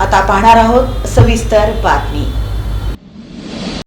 आता पाहणार आहोत सविस्तर बातमी.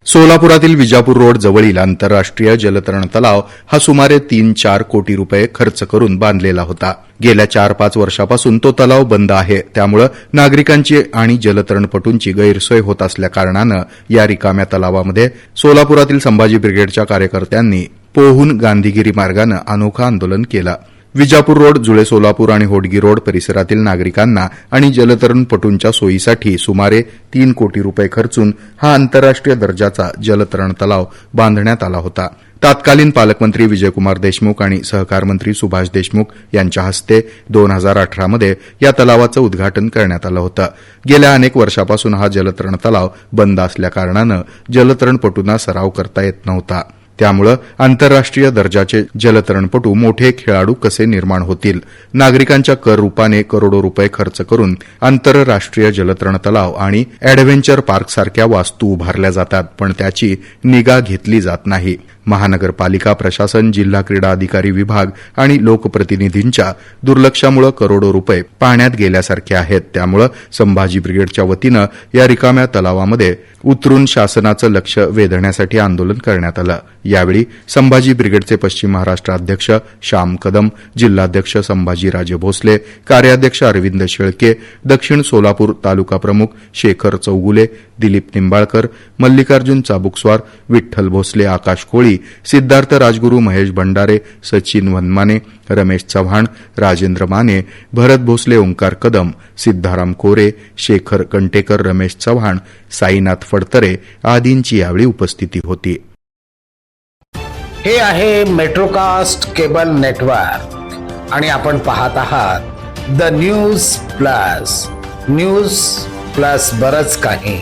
सोलापुरातील विजापूर रोड जवळील आंतरराष्ट्रीय जलतरण तलाव हा सुमारे तीन चार कोटी रुपये खर्च करून बांधलेला होता. गेल्या चार पाच वर्षापासून तो तलाव बंद आहे. त्यामुळं नागरिकांची आणि जलतरणपटूंची गैरसोय होत असल्याकारणानं या रिकाम्या तलावामध्ये सोलापुरातील संभाजी ब्रिगेडच्या कार्यकर्त्यांनी पोहून गांधीगिरी मार्गानं अनोखं आंदोलन केलं. विजापूर रोड जुळे सोलापूर आणि होडगी रोड परिसरातील नागरिकांना आणि जलतरणपटूंच्या सोयीसाठी सुमारे तीन कोटी रुपये खर्चून हा आंतरराष्ट्रीय दर्जाचा जलतरण तलाव बांधण्यात आला होता. तत्कालीन पालकमंत्री विजयकुमार देशमुख आणि सहकार मंत्री सुभाष देशमुख यांच्या हस्ते दोन हजार अठरामध्ये या तलावाचं उद्घाटन करण्यात आलं होतं. गेल्या अनेक वर्षापासून हा जलतरण तलाव बंद असल्याकारणानं जलतरणपटूंना सराव करता येत नव्हता. त्यामुळं आंतरराष्ट्रीय दर्जाचे जलतरणपटू मोठे खेळाडू कसे निर्माण होतील? नागरिकांच्या कर रुपाने करोडो रुपये खर्च करून आंतरराष्ट्रीय जलतरण तलाव आणि अॅडव्हेंचर पार्कसारख्या वास्तू उभारल्या जातात पण त्याची निगा घेतली जात नाही. महानगरपालिका प्रशासन जिल्हा क्रीडा अधिकारी विभाग आणि लोकप्रतिनिधींच्या दुर्लक्षामुळे करोडो रुपये पाण्यात गेल्यासारखे आहेत. त्यामुळं संभाजी ब्रिगेडच्या वतीनं या रिकाम्या तलावामध्ये उतरून शासनाचं लक्ष वेधण्यासाठी आंदोलन करण्यात आलं. यावेळी संभाजी ब्रिगेडचे पश्चिम महाराष्ट्र अध्यक्ष श्याम कदम जिल्हाध्यक्ष संभाजीराजे भोसले कार्याध्यक्ष अरविंद शेळके दक्षिण सोलापूर तालुका प्रमुख शेखर चौगुले दिलीप निंबाळकर मल्लिकार्जुन चाबुकस्वार विठ्ठल भोसले आकाश कोळी सिद्धार्थ राजगुरू महेश भंडारे सचिन वनमाने रमेश चव्हाण राजेंद्र माने भरत भोसले ओंकार कदम सिद्धाराम कोरे शेखर कंटेकर रमेश चव्हाण साईनाथ फडतरे आदींची यावेळी उपस्थिती होती. हे आहे मेट्रोकास्ट केबल नेटवर्क आणि आपण पाहत आहात the news plus. News plus बरच काही.